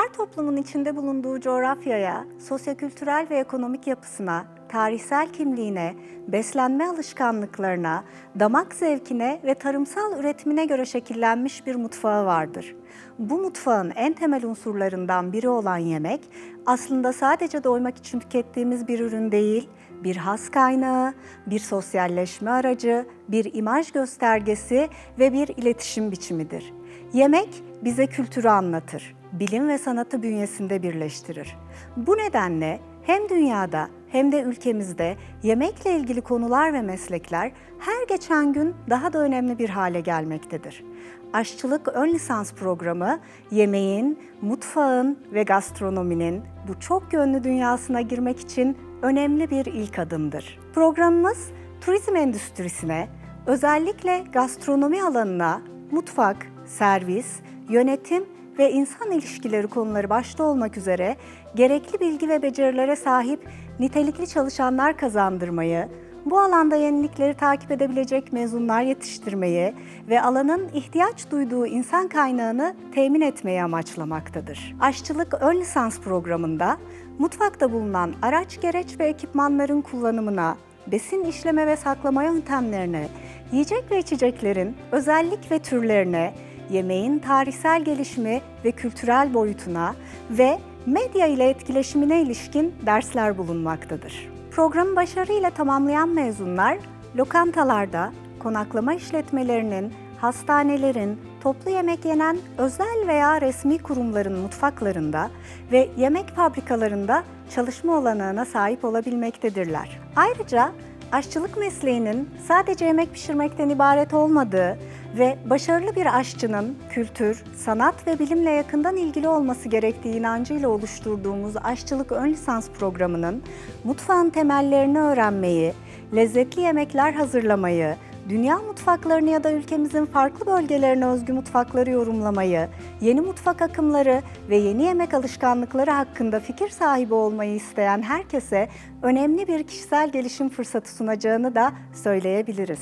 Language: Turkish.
Her toplumun içinde bulunduğu coğrafyaya, sosyokültürel ve ekonomik yapısına, tarihsel kimliğine, beslenme alışkanlıklarına, damak zevkine ve tarımsal üretimine göre şekillenmiş bir mutfağı vardır. Bu mutfağın en temel unsurlarından biri olan yemek, aslında sadece doymak için tükettiğimiz bir ürün değil, bir has kaynağı, bir sosyalleşme aracı, bir imaj göstergesi ve bir iletişim biçimidir. Yemek bize kültürü anlatır, bilim ve sanatı bünyesinde birleştirir. Bu nedenle hem dünyada hem de ülkemizde yemekle ilgili konular ve meslekler her geçen gün daha da önemli bir hale gelmektedir. Aşçılık Ön Lisans Programı yemeğin, mutfağın ve gastronominin bu çok yönlü dünyasına girmek için önemli bir ilk adımdır. Programımız turizm endüstrisine, özellikle gastronomi alanına mutfak, servis, yönetim ve insan ilişkileri konuları başta olmak üzere gerekli bilgi ve becerilere sahip nitelikli çalışanlar kazandırmayı, bu alanda yenilikleri takip edebilecek mezunlar yetiştirmeyi ve alanın ihtiyaç duyduğu insan kaynağını temin etmeyi amaçlamaktadır. Aşçılık ön lisans programında mutfakta bulunan araç, gereç ve ekipmanların kullanımına, besin işleme ve saklama yöntemlerine, yiyecek ve içeceklerin özellik ve türlerine, yemeğin tarihsel gelişimi ve kültürel boyutuna ve medya ile etkileşimine ilişkin dersler bulunmaktadır. Programı başarıyla tamamlayan mezunlar lokantalarda, konaklama işletmelerinin, hastanelerin, toplu yemek yenen özel veya resmi kurumların mutfaklarında ve yemek fabrikalarında çalışma olanağına sahip olabilmektedirler. Ayrıca aşçılık mesleğinin sadece yemek pişirmekten ibaret olmadığı ve başarılı bir aşçının kültür, sanat ve bilimle yakından ilgili olması gerektiği inancıyla oluşturduğumuz aşçılık ön lisans programının mutfağın temellerini öğrenmeyi, lezzetli yemekler hazırlamayı, dünya mutfaklarını ya da ülkemizin farklı bölgelerine özgü mutfakları yorumlamayı, yeni mutfak akımları ve yeni yemek alışkanlıkları hakkında fikir sahibi olmayı isteyen herkese önemli bir kişisel gelişim fırsatı sunacağını da söyleyebiliriz.